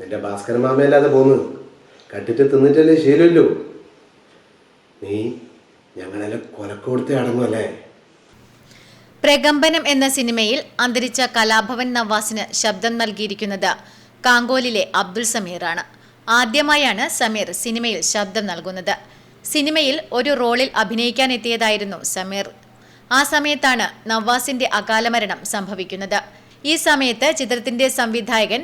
നിന്റെ ഭാസ്കരൻ മാമയല്ലാതെ പോന്ന്. കട്ടിട്ട് തിന്നിട്ടല്ലേ ശീലമല്ലോ നീ ഞങ്ങളെ കൊലക്ക് കൊടുത്തേ അടങ്ങുമല്ലേ പ്രകമ്പനം എന്ന സിനിമയിൽ അന്തരിച്ച കലാഭവൻ നവാസിന് ശബ്ദം നൽകിയിരിക്കുന്നത് കാങ്കോലിലെ അബ്ദുൾ സമീറാണ്. ആദ്യമായാണ് സമീർ സിനിമയിൽ ശബ്ദം നൽകുന്നത്. സിനിമയിൽ ഒരു റോളിൽ അഭിനയിക്കാൻ എത്തിയതായിരുന്നു സമീർ. ആ സമയത്താണ് നവാസിന്റെ അകാലമരണം സംഭവിക്കുന്നത്. ഈ സമയത്ത് ചിത്രത്തിന്റെ സംവിധായകൻ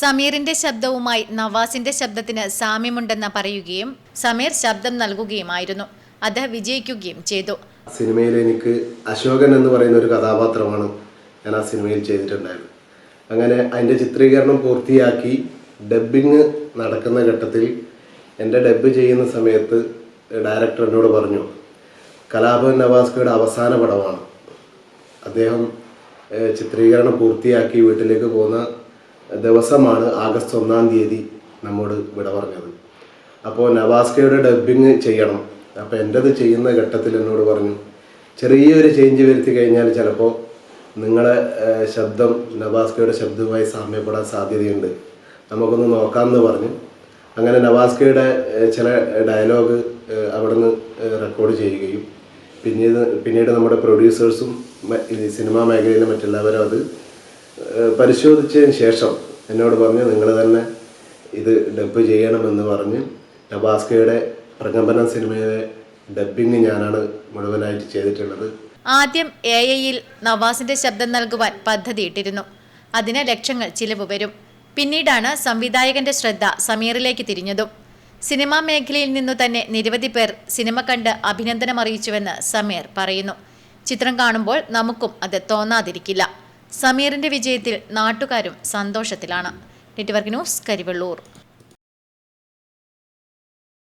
സമീറിന്റെ ശബ്ദവുമായി നവാസിന്റെ ശബ്ദത്തിന് സാമ്യമുണ്ടെന്ന് പറയുകയും സമീർ ശബ്ദം നൽകുകയുമായിരുന്നു. അത് വിജയിക്കുകയും ചെയ്തു. സിനിമയിൽ എനിക്ക് അശോകൻ എന്ന് പറയുന്ന ഒരു കഥാപാത്രമാണ് ഞാൻ ആ സിനിമയിൽ ചെയ്തിട്ടുണ്ടായത്. അങ്ങനെ അതിന്റെ ചിത്രീകരണം പൂർത്തിയാക്കി ഡബ്ബിങ് നടക്കുന്ന ഘട്ടത്തിൽ എന്റെ ഡബ്ബ് ചെയ്യുന്ന സമയത്ത് ഡയറക്ടർ എന്നോട് പറഞ്ഞു കലാഭവൻ നവാസ്കയുടെ അവസാന പടമാണ്. അദ്ദേഹം ചിത്രീകരണം പൂർത്തിയാക്കി വീട്ടിലേക്ക് പോകുന്ന ദിവസമാണ് ആഗസ്റ്റ് ഒന്നാം തീയതി നമ്മോട് വിട പറഞ്ഞത്. അപ്പോൾ നവാസ്കയുടെ ഡബ്ബിങ് ചെയ്യണം. അപ്പോൾ എന്റെത് ചെയ്യുന്ന ഘട്ടത്തിൽ എന്നോട് പറഞ്ഞു ചെറിയൊരു ചേഞ്ച് വരുത്തി കഴിഞ്ഞാൽ ചിലപ്പോൾ നിങ്ങളെ ശബ്ദം നവാസ്കയുടെ ശബ്ദവുമായി സാമ്യപ്പെടാൻ സാധ്യതയുണ്ട്. നമുക്കൊന്ന് നോക്കാമെന്ന് പറഞ്ഞു. അങ്ങനെ നവാസ്കയുടെ ചില ഡയലോഗ് അവിടെ അവിടുന്ന് റെക്കോർഡ് ചെയ്യുകയും. പിന്നീട് പിന്നീട് നമ്മുടെ പ്രൊഡ്യൂസേഴ്സും സിനിമാ മേഖലയിലെ മറ്റെല്ലാവരും അത് പരിശോധിച്ചതിന് ശേഷം എന്നോട് പറഞ്ഞു നിങ്ങൾ തന്നെ ഇത് ഡബ് ചെയ്യണമെന്ന് പറഞ്ഞ് നബാസ്കയുടെ പ്രകമ്പനം സിനിമയിലെ ഡബ്ബിങ് ഞാനാണ് മുഴുവനായിട്ട് ചെയ്തിട്ടുള്ളത്. ആദ്യം എ ഐയിൽ നവാസിന്റെ ശബ്ദം നൽകുവാൻ പദ്ധതിയിട്ടിരുന്നു. അതിന് ലക്ഷങ്ങൾ ചിലവ് വരും. പിന്നീടാണ് സംവിധായകന്റെ ശ്രദ്ധ സമീറിലേക്ക് തിരിഞ്ഞതും. സിനിമാ മേഖലയിൽ നിന്നു തന്നെ നിരവധി പേർ സിനിമ കണ്ട് അഭിനന്ദനം അറിയിച്ചുവെന്ന് സമീർ പറയുന്നു. ചിത്രം കാണുമ്പോൾ നമുക്കും അത് തോന്നാതിരിക്കില്ല. സമീറിന്റെ വിജയത്തിൽ നാട്ടുകാരും സന്തോഷത്തിലാണ്. Network news Karivellur.